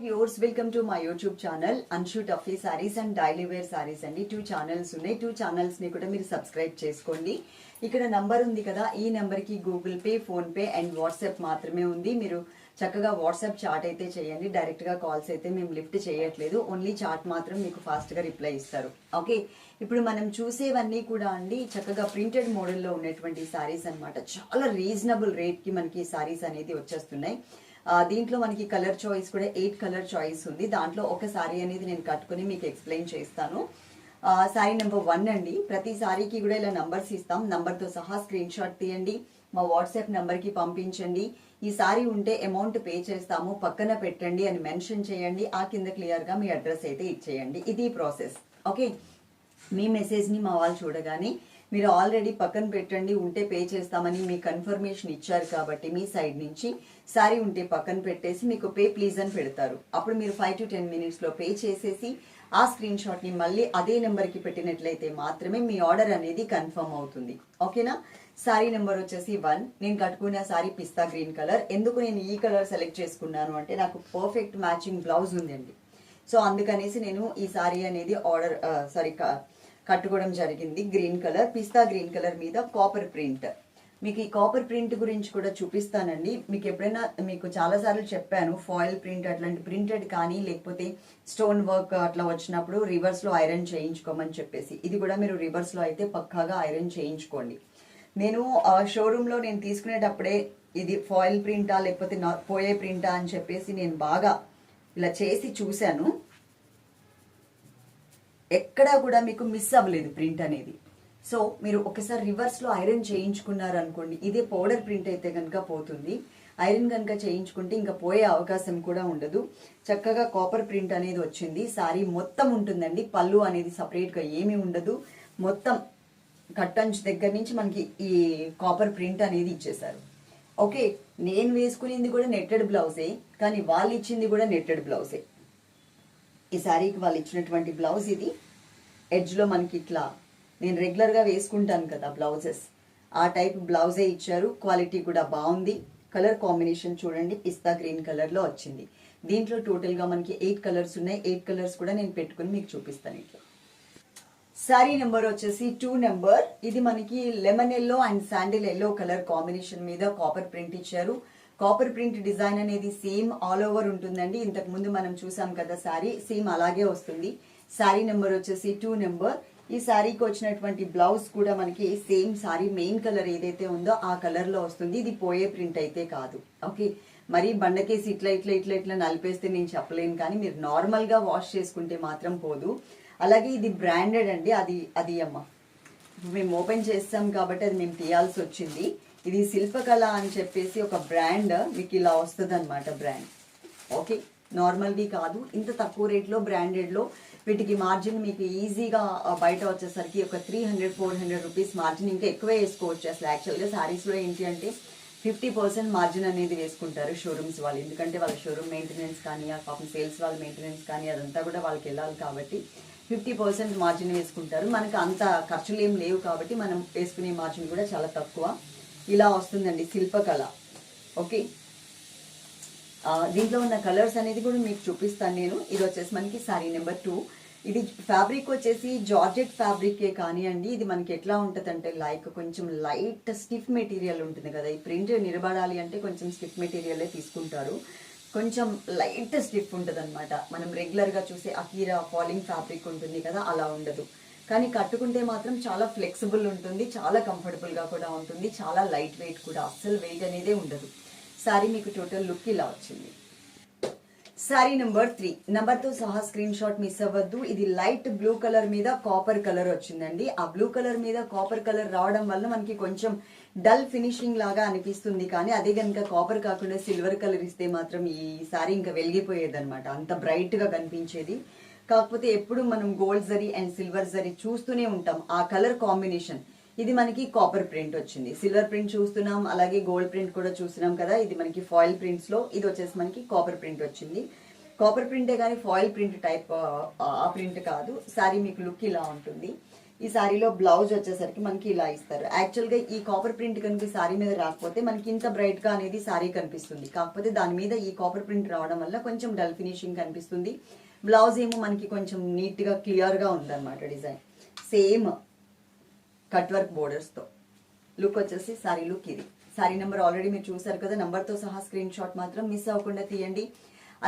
Viewers welcome to my YouTube channel. Anshu Tuffy sarees and daily wear sarees అండి. Two channels ఉన్నాయి. Two ఛానల్స్ని కూడా మీరు subscribe చేసుకోండి. ఇక్కడ నంబర్ ఉంది కదా. ఈ నెంబర్కి Google Pay PhonePe and WhatsApp మాత్రమే ఉంది. మీరు చక్కగా వాట్సాప్ చాట్ అయితే చేయండి. డైరెక్ట్గా కాల్స్ అయితే మేము లిఫ్ట్ చేయట్లేదు. ఓన్లీ చాట్ మాత్రం మీకు ఫాస్ట్గా రిప్లై ఇస్తారు. ఓకే? ఇప్పుడు మనం చూసేవన్నీ కూడా అండి. చక్కగా ప్రింటెడ్ మోడల్లో ఉన్నటువంటి సారీస్ అన్నమాట. చాలా రీజనబుల్ రేట్కి మనకి సారీస్ అనేది వచ్చేస్తున్నాయి. దీంట్లో మనకి కలర్ చాయిస్ కూడా ఎయిట్ కలర్ చాయిస్ ఉంది. దాంట్లో ఒక సారీ అనేది నేను కట్టుకుని మీకు ఎక్స్ప్లెయిన్ చేస్తాను. సారీ నెంబర్ వన్ అండి. ప్రతి సారీకి కూడా ఇలా నంబర్స్ ఇస్తాం. నంబర్తో సహా స్క్రీన్ షాట్ తీయండి. మా వాట్సాప్ నెంబర్కి పంపించండి. ఈ సారీ ఉంటే అమౌంట్ పే చేస్తాము. పక్కన పెట్టండి అని మెన్షన్ చేయండి. ఆ కింద క్లియర్గా మీ అడ్రస్ అయితే ఇచ్చేయండి. ఇది ప్రాసెస్. ఓకే? మీ మెసేజ్ని మా వాళ్ళు చూడగానే మీరు ఆల్రెడీ పక్కన పెట్టండి ఉంటే పే చేస్తామని మీ కన్ఫర్మేషన్ ఇచ్చారు కాబట్టి మీ సైడ్ నుంచి సారీ ఉంటే పక్కన పెట్టేసి మీకు పే ప్లీజ్ అని పెడతారు. అప్పుడు మీరు ఫైవ్ టు టెన్ మినిట్స్లో పే చేసేసి ఆ స్క్రీన్ షాట్ని మళ్ళీ అదే నెంబర్కి పెట్టినట్లయితే మాత్రమే మీ ఆర్డర్ అనేది కన్ఫర్మ్ అవుతుంది. ఓకేనా సారీ నెంబర్ వచ్చేసి వన్ నేను కట్టుకున్న సారీ పిస్తా గ్రీన్ కలర్ ఎందుకు నేను ఈ కలర్ సెలెక్ట్ చేసుకున్నాను అంటే నాకు పర్ఫెక్ట్ మ్యాచింగ్ బ్లౌజ్ ఉందండి. సో అందుకనేసి నేను ఈ సారీ అనేది ఆర్డర్ సారీ uh, కట్టుకోవడం జరిగింది. Green colour pista green colour మీద కాపర్ ప్రింట్ మీకు ఈ కాపర్ ప్రింట్ గురించి కూడా చూపిస్తానండి. మీకు ఎప్పుడైనా మీకు చాలాసార్లు చెప్పాను ఫాయిల్ ప్రింట్ అట్లాంటి ప్రింటెడ్ కానీ లేకపోతే స్టోన్ వర్క్ అట్లా వచ్చినప్పుడు రివర్స్లో ఐరన్ చేయించుకోమని చెప్పేసి. ఇది కూడా మీరు రివర్స్లో అయితే పక్కాగా ఐరన్ చేయించుకోండి. నేను ఆ షోరూంలో నేను తీసుకునేటప్పుడే ఇది ఫాయిల్ ప్రింటా లేకపోతే పోయే ప్రింటా అని చెప్పేసి నేను బాగా ఇలా చేసి చూశాను. ఎక్కడా కూడా మీకు మిస్ అవ్వలేదు ప్రింట్ అనేది. సో మీరు ఒకసారి రివర్స్లో ఐరన్ చేయించుకున్నారు అనుకోండి ఇదే పౌడర్ ప్రింట్ అయితే కనుక పోతుంది. ఐరన్ కనుక చేయించుకుంటే ఇంకా పోయే అవకాశం కూడా ఉండదు. చక్కగా కాపర్ ప్రింట్ అనేది వచ్చింది. సారీ మొత్తం ఉంటుందండి. పళ్ళు అనేది సపరేట్గా ఏమీ ఉండదు. మొత్తం కట్టంచు దగ్గర నుంచి మనకి ఈ కాపర్ ప్రింట్ అనేది ఇచ్చేశారు. ఓకే నేను వేసుకునేది కూడా నెట్టెడ్ బ్లౌజే కానీ వాళ్ళు ఇచ్చింది కూడా నెట్టెడ్ బ్లౌజే ఈ శారీకి వాళ్ళు ఇచ్చినటువంటి బ్లౌజ్ ఇది. ఎడ్జ్లో మనకి ఇట్లా నేను రెగ్యులర్గా వేసుకుంటాను కదా బ్లౌజెస్. ఆ టైప్ బ్లౌజే ఇచ్చారు. క్వాలిటీ కూడా బాగుంది. కలర్ కాంబినేషన్ చూడండి. పిస్తా గ్రీన్ కలర్లో వచ్చింది. దీంట్లో టోటల్గా మనకి ఎయిట్ కలర్స్ ఉన్నాయి. ఎయిట్ కలర్స్ కూడా నేను పెట్టుకుని మీకు చూపిస్తాను ఇట్లా. సారీ నెంబర్ వచ్చేసి టూ నెంబర్. ఇది మనకి lemon yellow and sandal yellow colour combination మీద కాపర్ ప్రింట్ ఇచ్చారు. కాపర్ ప్రింట్ డిజైన్ అనేది సేమ్ ఆల్ ఓవర్ ఉంటుందండి. ఇంతకు ముందు మనం చూసాం కదా సారీ సేమ్ అలాగే వస్తుంది. శారీ నెంబర్ వచ్చేసి టూ నెంబర్ ఈ శారీకి వచ్చినటువంటి బ్లౌజ్ కూడా మనకి సేమ్ సారీ మెయిన్ కలర్ ఏదైతే ఉందో ఆ కలర్లో వస్తుంది. ఇది పోయే ప్రింట్ అయితే కాదు. ఓకే మరి బండకేసి ఇట్లా ఇట్లా ఇట్లా ఇట్లా నలిపేస్తే నేను చెప్పలేను కానీ మీరు నార్మల్గా వాష్ చేసుకుంటే మాత్రం పోదు. అలాగే ఇది బ్రాండెడ్ అండి. అది అది అమ్మ. మేము ఓపెన్ చేస్తాం కాబట్టి అది మేము తీయాల్సి వచ్చింది. ఇది శిల్పకళ అని చెప్పేసి ఒక బ్రాండ్ మీకు ఇలా వస్తుంది అనమాట బ్రాండ్ ఓకే నార్మల్వి కాదు. ఇంత తక్కువ రేట్లో బ్రాండెడ్లో వీటికి మార్జిన్ మీకు ఈజీగా బయట వచ్చేసరికి ఒక three hundred four hundred rupees margin ఇంకా ఎక్కువే వేసుకోవచ్చు అసలు. యాక్చువల్గా శారీస్లో ఏంటి అంటే ఫిఫ్టీ పర్సెంట్ మార్జిన్ అనేది వేసుకుంటారు షోరూమ్స్ వాళ్ళు. ఎందుకంటే వాళ్ళ షోరూమ్ మెయింటెనెన్స్ కానీ ఆ పాపం సేల్స్ వాళ్ళ మెయింటెనెన్స్ కానీ అదంతా కూడా వాళ్ళకి వెళ్ళాలి కాబట్టి ఫిఫ్టీ పర్సెంట్ మార్జిన్ వేసుకుంటారు. మనకు అంత ఖర్చులు ఏం లేవు కాబట్టి మనం వేసుకునే మార్జిన్ కూడా చాలా తక్కువ. ఇలా వస్తుందండి శిల్పకళ. ఓకే దీంట్లో ఉన్న కలర్స్ అనేది కూడా మీకు చూపిస్తాను నేను. ఇది వచ్చేసి మనకి సారీ నెంబర్ టూ. ఇది ఫ్యాబ్రిక్ వచ్చేసి జార్జెట్ ఫ్యాబ్రికే కానివ్వండి ఇది మనకి ఎట్లా ఉంటుంది అంటే లైక్ కొంచెం లైట్ స్టిఫ్ మెటీరియల్ ఉంటుంది కదా. ఈ ప్రింట్ నిలబడాలి అంటే కొంచెం స్టిఫ్ మెటీరియలే తీసుకుంటారు. కొంచెం లైట్ స్టిఫ్ ఉంటుంది అనమాట మనం రెగ్యులర్గా చూసే అకీరా ఫాలింగ్ ఫ్యాబ్రిక్ ఉంటుంది కదా అలా ఉండదు. కానీ కట్టుకుంటే మాత్రం చాలా ఫ్లెక్సిబుల్ ఉంటుంది చాలా కంఫర్టబుల్గా కూడా ఉంటుంది చాలా లైట్ వెయిట్ కూడా. అస్సలు వెయిట్ అనేదే ఉండదు. సారీ మీకు టోటల్ లుక్ ఇలా వచ్చింది. సారీ నెంబర్ త్రీ నెంబర్తో సహా స్క్రీన్ షాట్ మిస్ అవ్వద్దు. ఇది లైట్ బ్లూ కలర్ మీద కాపర్ కలర్ వచ్చిందండి. ఆ బ్లూ కలర్ మీద కాపర్ కలర్ రావడం వల్ల మనకి కొంచెం డల్ ఫినిషింగ్ లాగా అనిపిస్తుంది. కానీ అదే కనుక కాపర్ కాకుండా సిల్వర్ కలర్ ఇస్తే మాత్రం ఈ సారీ ఇంకా వెలిగిపోయేది అనమాట అంత బ్రైట్గా కనిపించేది. కాకపోతే ఎప్పుడు మనం gold zari and silver zari చూస్తూనే ఉంటాం. ఆ కలర్ కాంబినేషన్ ఇది మనకి కాపర్ ప్రింట్ వచ్చింది. సిల్వర్ ప్రింట్ చూస్తున్నాం అలాగే గోల్డ్ ప్రింట్ కూడా చూస్తున్నాం కదా. ఇది మనకి ఫాయిల్ ప్రింట్స్లో ఇది వచ్చేసి మనకి కాపర్ ప్రింట్ వచ్చింది. కాపర్ ప్రింటే కానీ ఫాయిల్ ప్రింట్ టైప్ ఆ ప్రింట్ కాదు. సారీ మీకు లుక్ ఇలా ఉంటుంది. ఈ సారీలో బ్లౌజ్ వచ్చేసరికి మనకి ఇలా ఇస్తారు. యాక్చువల్గా ఈ కాపర్ ప్రింట్ కనుక సారీ మీద రాకపోతే మనకి ఇంత బ్రైట్గా అనేది సారీ కనిపిస్తుంది. కాకపోతే దాని మీద ఈ కాపర్ ప్రింట్ రావడం వల్ల కొంచెం డల్ ఫినిషింగ్ కనిపిస్తుంది. బ్లౌజ్ ఏమో మనకి కొంచెం నీట్గా క్లియర్గా ఉందన్నమాట డిజైన్. సేమ్ కట్ వర్క్ బోర్డర్స్తో లుక్ వచ్చేసి సారీ లుక్ ఇది. సారీ నెంబర్ ఆల్రెడీ మీరు చూసారు కదా నెంబర్తో సహా స్క్రీన్ షాట్ మాత్రం మిస్ అవ్వకుండా తీయండి.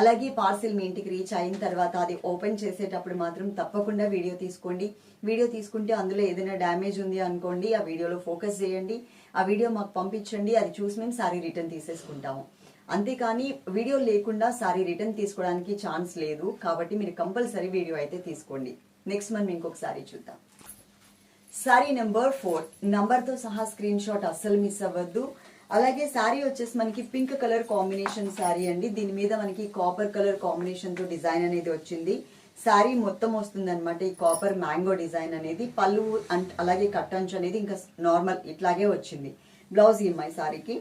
అలాగే పార్సిల్ మీ ఇంటికి రీచ్ అయిన తర్వాత అది ఓపెన్ చేసేటప్పుడు మాత్రం తప్పకుండా వీడియో తీసుకోండి. వీడియో తీసుకుంటే అందులో ఏదైనా డ్యామేజ్ ఉంది అనుకోండి ఆ వీడియోలో ఫోకస్ చేయండి. ఆ వీడియో మాకు పంపించండి అది చూసి మేము సారీ రిటర్న్ తీసేసుకుంటాము. అంతేకాని వీడియో లేకుండా సారీ రిటర్న్ తీసుకోవడానికి ఛాన్స్ లేదు కాబట్టి మీరు కంపల్సరీ వీడియో అయితే తీసుకోండి. నెక్స్ట్ మంత్ ఇంకొక సారీ చూద్దాం. Saree number four. నంబర్తో సహా స్క్రీన్ షాట్ అస్సలు మిస్ అవ్వద్దు. అలాగే శారీ వచ్చేసి మనకి పింక్ కలర్ కాంబినేషన్ శారీ అండి. దీని మీద మనకి కాపర్ కలర్ కాంబినేషన్తో డిజైన్ అనేది వచ్చింది. శారీ మొత్తం వస్తుంది అనమాట ఈ కాపర్ మ్యాంగో డిజైన్ అనేది. పళ్ళు అండ్ అలాగే కట్టంచు అనేది ఇంకా నార్మల్ ఇట్లాగే వచ్చింది. బ్లౌజ్ ఈ శారీకి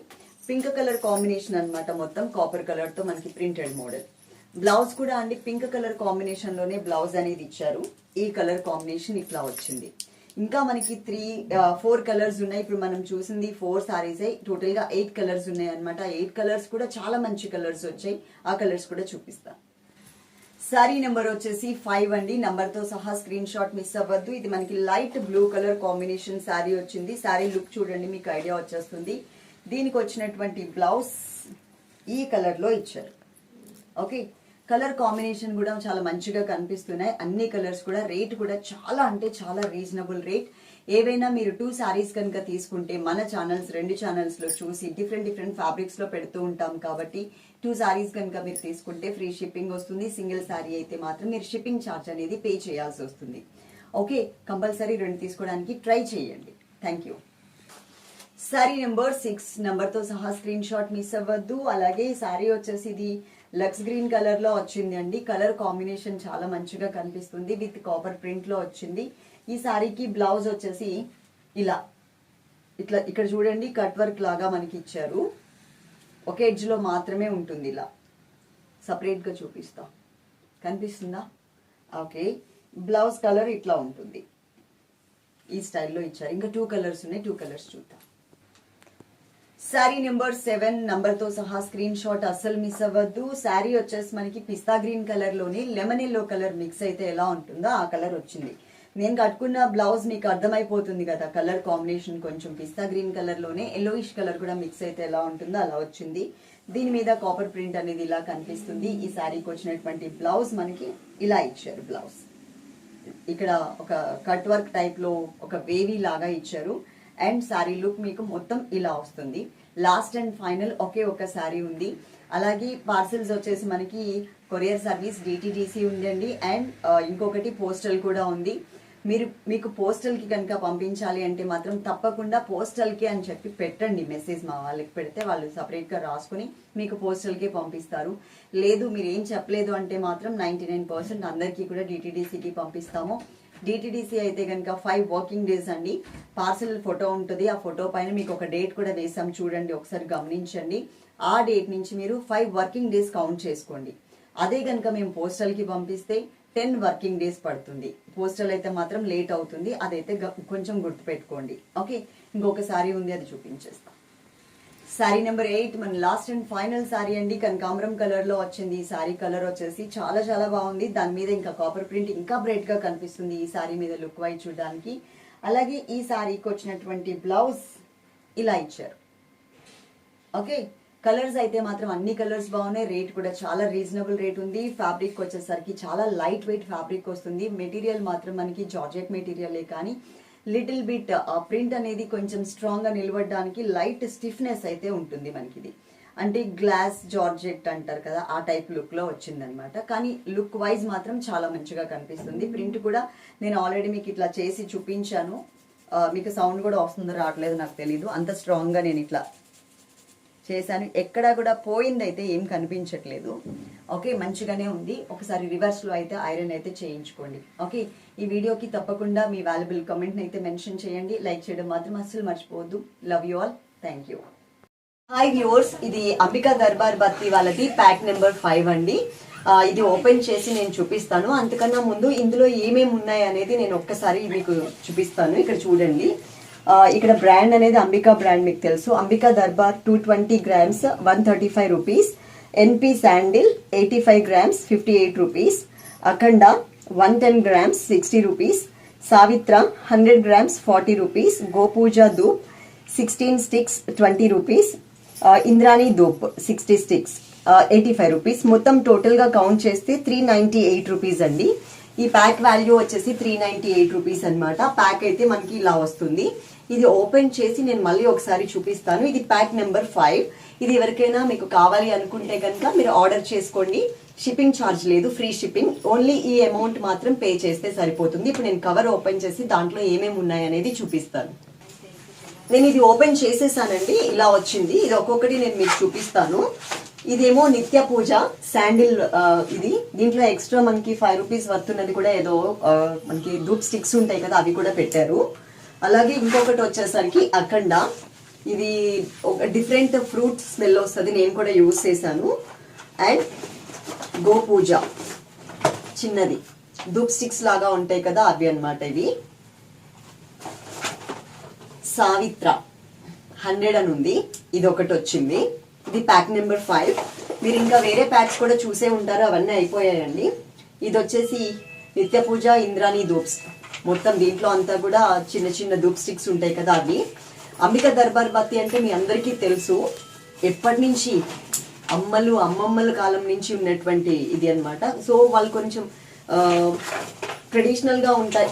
పింక్ కలర్ కాంబినేషన్ అనమాట మొత్తం కాపర్ కలర్తో మనకి ప్రింటెడ్ మోడల్. బ్లౌజ్ కూడా అండి. పింక్ కలర్ కాంబినేషన్లోనే బ్లౌజ్ అనేది ఇచ్చారు. ఈ కలర్ కాంబినేషన్ ఇట్లా వచ్చింది. ఇంకా మనకి త్రీ ఫోర్ కలర్స్ ఉన్నాయి. ఇప్పుడు మనం చూసింది ఫోర్ సారీస్ టోటల్గా ఎయిట్ కలర్స్ ఉన్నాయి అనమాట ఎయిట్ కలర్స్ కూడా చాలా మంచి కలర్స్ వచ్చాయి. ఆ కలర్స్ కూడా చూపిస్తా. సారీ నెంబర్ వచ్చేసి ఫైవ్ అండి. నంబర్తో సహా స్క్రీన్ షాట్ మిస్ అవ్వద్దు. ఇది మనకి light blue colour combination saree వచ్చింది. శారీ లుక్ చూడండి మీకు ఐడియా వచ్చేస్తుంది. దీనికి వచ్చినటువంటి బ్లౌజ్ ఈ కలర్లో ఇచ్చారు. ఓకే కలర్ కాంబినేషన్ కూడా చాలా మంచిగా కనిపిస్తున్నాయి. అన్ని కలర్స్ కూడా రేట్ కూడా చాలా అంటే చాలా రీజనబుల్ రేట్. ఏవైనా మీరు టూ శారీస్ కనుక తీసుకుంటే మన ఛానల్స్ రెండు ఛానల్స్లో చూసి డిఫరెంట్ డిఫరెంట్ ఫ్యాబ్రిక్స్లో పెడుతూ ఉంటాం కాబట్టి టూ శారీస్ కనుక మీరు తీసుకుంటే ఫ్రీ షిప్పింగ్ వస్తుంది. సింగిల్ శారీ అయితే మాత్రం మీరు షిప్పింగ్ ఛార్జ్ అనేది పే చేయాల్సి వస్తుంది. ఓకే కంపల్సరీ రెండు తీసుకోవడానికి ట్రై చేయండి. Thank you sari number six నెంబర్తో సహా స్క్రీన్ షాట్ మిస్ అవ్వద్దు. అలాగే శారీ వచ్చేసి ఇది లక్స్ గ్రీన్ కలర్లో వచ్చింది అండి కలర్ కాంబినేషన్ చాలా మంచిగా కనిపిస్తుంది. విత్ కాపర్ ప్రింట్లో వచ్చింది. ఈ సారీకి బ్లౌజ్ వచ్చేసి ఇలా. ఇట్లా ఇక్కడ చూడండి కట్ వర్క్ లాగా మనకి ఇచ్చారు. ఒక ఎడ్జ్లో మాత్రమే ఉంటుంది ఇలా. సపరేట్గా చూపిస్తా. కనిపిస్తుందా? ఓకే బ్లౌజ్ కలర్ ఇట్లా ఉంటుంది. ఈ స్టైల్లో ఇచ్చారు. ఇంకా టూ కలర్స్ ఉన్నాయి. టూ కలర్స్ చూద్దాం. శారీ నెంబర్ సెవెన్ నంబర్తో సహా స్క్రీన్ షాట్ అస్సలు మిస్ అవ్వద్దు. శారీ వచ్చేసి మనకి పిస్తా గ్రీన్ కలర్లోని లెమన్ ఎల్లో కలర్ మిక్స్ అయితే ఎలా ఉంటుందో ఆ కలర్ వచ్చింది. నేను కట్టుకున్న బ్లౌజ్ మీకు అర్థమైపోతుంది కదా కలర్ కాంబినేషన్ కొంచెం పిస్తా గ్రీన్ కలర్లోనే ఎల్లోయిష్ కలర్ కూడా మిక్స్ అయితే ఎలా ఉంటుందో అలా వచ్చింది. దీని మీద కాపర్ ప్రింట్ అనేది ఇలా కనిపిస్తుంది. ఈ శారీకి వచ్చినటువంటి బ్లౌజ్ మనకి ఇలా ఇచ్చారు బ్లౌజ్ ఇక్కడ ఒక కట్ వర్క్ టైప్లో ఒక వేవీ లాగా ఇచ్చారు. అండ్ శారీ లుక్ మీకు మొత్తం ఇలా వస్తుంది. లాస్ట్ అండ్ ఫైనల్ ఒకే ఒక శారీ ఉంది. అలాగే పార్సిల్స్ వచ్చేసి మనకి కొరియర్ సర్వీస్ డిటీడీసీ ఉందండి. అండ్ ఇంకొకటి పోస్టల్ కూడా ఉంది. మీరు మీకు పోస్టల్కి కనుక పంపించాలి అంటే మాత్రం తప్పకుండా పోస్టల్కి అని చెప్పి పెట్టండి మెసేజ్ మా వాళ్ళకి పెడితే వాళ్ళు సపరేట్గా రాసుకుని మీకు పోస్టల్కే పంపిస్తారు. లేదు మీరు ఏం చెప్పలేదు అంటే మాత్రం నైన్టీ నైన్ పర్సెంట్ అందరికీ కూడా డిటీడీసీకి పంపిస్తాము. డిటిడిసి అయితే కనుక ఫైవ్ వర్కింగ్ డేస్ అండి. పార్సల్ ఫోటో ఉంటుంది. ఆ ఫోటో పైన మీకు ఒక డేట్ కూడా వేసాం చూడండి. ఒకసారి గమనించండి. ఆ డేట్ నుంచి మీరు ఫైవ్ వర్కింగ్ డేస్ కౌంట్ చేసుకోండి. అదే కనుక మేము పోస్టల్కి పంపిస్తే టెన్ వర్కింగ్ డేస్ పడుతుంది. పోస్టల్ అయితే మాత్రం లేట్ అవుతుంది. అదైతే కొంచెం గుర్తుపెట్టుకోండి. ఓకే ఇంకొకసారి ఉంది అది చూపించేస్తాం. శారీ నెంబర్ ఎయిట్ మన లాస్ట్ అండ్ ఫైనల్ శారీ అండి. కనకాంబరం కలర్లో వచ్చింది. ఈ శారీ కలర్ వచ్చేసి చాలా చాలా బాగుంది. దాని మీద ఇంకా కాపర్ ప్రింట్ ఇంకా బ్రైట్గా కనిపిస్తుంది ఈ శారీ మీద లుక్ వైజ్ చూడడానికి. అలాగే ఈ శారీకి వచ్చినటువంటి బ్లౌజ్ ఇలా ఇచ్చారు. ఓకే కలర్స్ అయితే మాత్రం అన్ని కలర్స్ బాగున్నాయి. రేట్ కూడా చాలా రీజనబుల్ రేట్ ఉంది. ఫ్యాబ్రిక్ వచ్చేసరికి చాలా లైట్ వెయిట్ ఫ్యాబ్రిక్ వస్తుంది. మెటీరియల్ మాత్రం మనకి జార్జెట్ మెటీరియలే కానీ లిటిల్ బిట్ ఆ ప్రింట్ అనేది కొంచెం స్ట్రాంగ్గా నిలబడడానికి లైట్ స్టిఫ్నెస్ అయితే ఉంటుంది మనకి ఇది అంటే గ్లాస్ జార్జెట్ అంటారు కదా ఆ టైప్ లుక్లో వచ్చిందనమాట. కానీ లుక్ వైజ్ మాత్రం చాలా మంచిగా కనిపిస్తుంది. ప్రింట్ కూడా నేను ఆల్రెడీ మీకు ఇట్లా చేసి చూపించాను. మీకు సౌండ్ కూడా వస్తుందో రావట్లేదు నాకు తెలీదు. అంత స్ట్రాంగ్గా నేను ఇట్లా చేశాను. ఎక్కడా కూడా పోయిందైతే ఏం కనిపించట్లేదు. ఓకే మంచిగానే ఉంది. ఒకసారి రివర్స్లో అయితే ఐరన్ అయితే చేయించుకోండి. ఓకే ఈ వీడియోకి తప్పకుండా మీ వాల్యుబుల్ కమెంట్ని అయితే మెన్షన్ చేయండి. లైక్ చేయడం మాత్రం అస్సలు మర్చిపోవద్దు. Love you all thank you hi viewers ఇది అంబికా దర్బార్ బత్తి వాళ్ళది ప్యాక్ నెంబర్ ఫైవ్ అండి. ఇది ఓపెన్ చేసి నేను చూపిస్తాను. అంతకన్నా ముందు ఇందులో ఏమేమి ఉన్నాయి అనేది నేను ఒక్కసారి మీకు చూపిస్తాను. ఇక్కడ చూడండి. ఇక్కడ బ్రాండ్ అనేది అంబికా బ్రాండ్ మీకు తెలుసు. Ambika Darbar two twenty grams one thirty five rupees NP sandal eighty five grams fifty eight rupees Akhanda one ten grams sixty rupees Savitra hundred grams forty rupees Gopuja Dhoop sixteen sticks twenty rupees Indrani Dhoop sixty sticks eighty five rupees మొత్తం టోటల్గా count చేస్తే three ninety eight rupees అండి ఈ pack value వచ్చేసి three ninety eight rupees అనమాట pack అయితే మనకి ఇలా వస్తుంది. ఇది ఓపెన్ చేసి నేను మళ్ళీ ఒకసారి చూపిస్తాను. ఇది ప్యాక్ నెంబర్ ఫైవ్. ఇది ఎవరికైనా మీకు కావాలి అనుకుంటే కనుక మీరు ఆర్డర్ చేసుకోండి. షిప్పింగ్ ఛార్జ్ లేదు ఫ్రీ షిప్పింగ్. ఓన్లీ ఈ అమౌంట్ మాత్రం పే చేస్తే సరిపోతుంది. ఇప్పుడు నేను కవర్ ఓపెన్ చేసి దాంట్లో ఏమేమి ఉన్నాయి అనేది చూపిస్తాను. నేను ఇది ఓపెన్ చేసేసానండి. ఇలా వచ్చింది. ఇది ఒక్కొక్కటి నేను మీకు చూపిస్తాను. ఇదేమో నిత్య పూజ శాండిల్ ఇది. దీంట్లో ఎక్స్ట్రా మనకి ఫైవ్ రూపీస్ వర్తున్నది కూడా ఏదో మనకి ధూప్ స్టిక్స్ ఉంటాయి కదా అవి కూడా పెట్టారు. అలాగే ఇంకొకటి వచ్చేసరికి అఖండ. ఇది ఒక డిఫరెంట్ ఫ్రూట్ స్మెల్ వస్తుంది నేను కూడా యూజ్ చేశాను. అండ్ గోపూజ చిన్నది. ధూప్ స్టిక్స్ లాగా ఉంటాయి కదా అవి అన్నమాట ఇవి. సావిత్ర హండ్రెడ్ అని ఉంది. ఇది ఒకటి వచ్చింది. ఇది ప్యాక్ నెంబర్ ఫైవ్ మీరు ఇంకా వేరే ప్యాక్స్ కూడా చూసే ఉంటారు అవన్నీ అయిపోయాయండి. ఇది వచ్చేసి నిత్య పూజ ఇంద్రాణి ధూప్స్. మొత్తం దీంట్లో అంతా కూడా చిన్న చిన్న ధూప్ స్టిక్స్ ఉంటాయి కదా అవి. అంబిక దర్బార్ బత్తి అంటే మీ అందరికీ తెలుసు. ఎప్పటి నుంచి అమ్మలు అమ్మమ్మల కాలం నుంచి ఉన్నటువంటి ఇది అన్నమాట. సో వాళ్ళు కొంచెం ట్రెడిషనల్గా ఉంటాయి.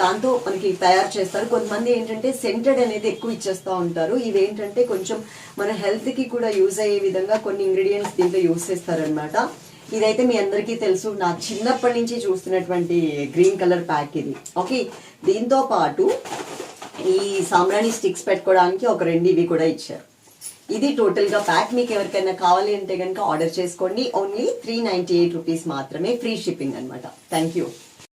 దాంతో మనకి తయారు చేస్తారు. కొంతమంది ఏంటంటే సెంటెడ్ అనేది ఎక్కువ ఇచ్చేస్తూ ఉంటారు. ఇవేంటంటే కొంచెం మన హెల్త్కి కూడా యూజ్ అయ్యే విధంగా కొన్ని ఇంగ్రీడియంట్స్ దీంట్లో యూజ్ చేస్తారనమాట ఇదైతే మీ అందరికీ తెలుసు. నా చిన్నప్పటి నుంచి చూస్తున్నటువంటి గ్రీన్ కలర్ ప్యాక్ ఇది. ఓకే దీంతో పాటు ఈ సాంబ్రాణి స్టిక్స్ పెట్టుకోవడానికి ఒక రెండు ఇవి కూడా ఇచ్చారు. ఇది టోటల్గా ప్యాక్ మీకు ఎవరికైనా కావాలి అంటే కనుక ఆర్డర్ చేసుకోండి. Only three ninety eight rupees మాత్రమే ఫ్రీ షిప్పింగ్ అనమాట థ్యాంక్ యూ.